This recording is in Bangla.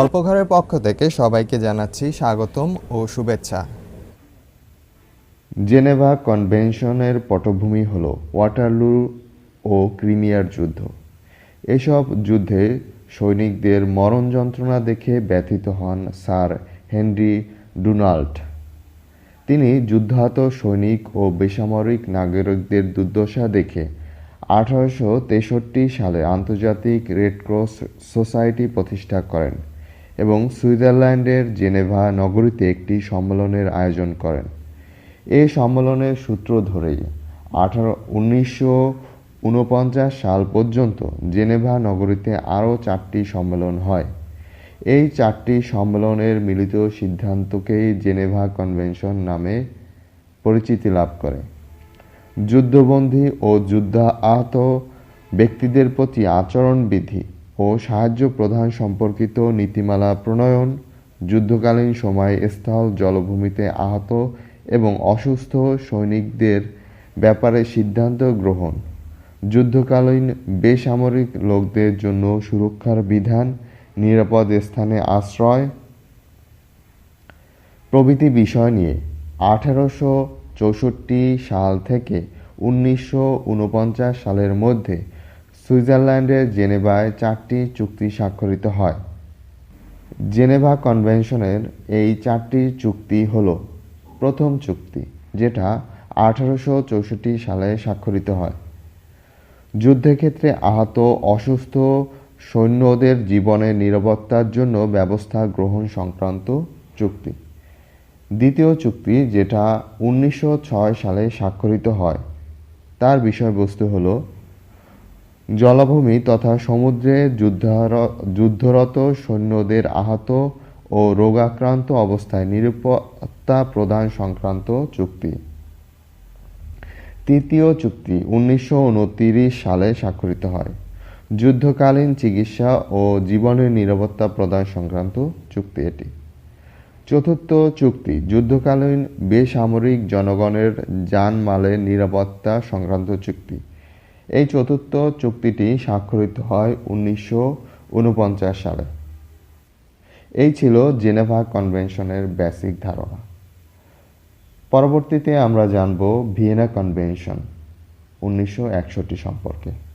গল্পঘরের পক্ষ থেকে সবাইকে জানাচ্ছি স্বাগতম ও শুভেচ্ছা। জেনেভা কনভেনশনের পটভূমি হল ওয়াটারলু ও ক্রিমিয়ার যুদ্ধ। এসব যুদ্ধে সৈনিকদের মরণ যন্ত্রণা দেখে ব্যথিত হন স্যার হেনরি ডোনাল্ড। তিনি যুদ্ধাহত সৈনিক ও বেসামরিক নাগরিকদের দুর্দশা দেখে আঠারোশো তেষট্টি সালে আন্তর্জাতিক রেড ক্রস সোসাইটি প্রতিষ্ঠা করেন। এবং সুইজারল্যান্ডের জেনেভা নগরীতে একটি সম্মেলনের আয়োজন করেন। এই সম্মেলনের সূত্র ধরেই আঠারো, উনিশশো উনপঞ্চাশ সাল পর্যন্ত জেনেভা নগরীতে আরও চারটি সম্মেলন হয়। এই চারটি সম্মেলনের মিলিত সিদ্ধান্তকেই জেনেভা কনভেনশন নামে পরিচিতি লাভ করে। যুদ্ধবন্দী ও যুদ্ধাহত ব্যক্তিদের প্রতি আচরণবিধি ও সাহায্য প্রদান সম্পর্কিত নীতিমালা প্রণয়ন, যুদ্ধকালীন সময়ে স্থল জলভূমিতে আহত এবং অসুস্থ সৈনিকদের ব্যাপারে সিদ্ধান্ত গ্রহণ, যুদ্ধকালীন বেসামরিক লোকদের জন্য সুরক্ষার বিধান, নিরাপদ স্থানে আশ্রয়। প্রভৃতি বিষয় নিয়ে আঠারোশো চৌষট্টি সাল থেকে উনিশশো উনপঞ্চাশ সালের মধ্যে সুইজারল্যান্ডের জেনেভায় চারটি চুক্তি স্বাক্ষরিত হয়। জেনেভা কনভেনশনের এই চারটি চুক্তি হল প্রথম চুক্তি, যেটা আঠারোশো চৌষট্টি সালে স্বাক্ষরিত হয়। যুদ্ধক্ষেত্রে আহত অসুস্থ সৈন্যদের জীবনের নিরাপত্তার জন্য ব্যবস্থা গ্রহণ সংক্রান্ত চুক্তি। দ্বিতীয় চুক্তি, যেটা উনিশশো ছয় সালে স্বাক্ষরিত হয়, তার বিষয়বস্তু হল জলাভূমি তথা সমুদ্রে যুদ্ধার- যুদ্ধরত সৈন্যদের আহত ও রোগাক্রান্ত অবস্থায় নিরাপত্তা প্রদান সংক্রান্ত চুক্তি। তৃতীয় চুক্তি উনিশশো উনত্রিশ সালে স্বাক্ষরিত হয়। যুদ্ধকালীন চিকিৎসা ও জীবনের নিরাপত্তা প্রদান সংক্রান্ত চুক্তি এটি। চতুর্থ চুক্তি যুদ্ধকালীন বেসামরিক জনগণের জানমালের নিরাপত্তা সংক্রান্ত চুক্তি। এই চতুর্থ চুক্তিটি স্বাক্ষরিত হয় উনিশশো ঊনপঞ্চাশ সালে। এই ছিল জেনেভা কনভেনশনের বেসিক ধারণা। পরবর্তীতে আমরা জানব ভিয়েনা কনভেনশন উনিশশো একষট্টি সম্পর্কে।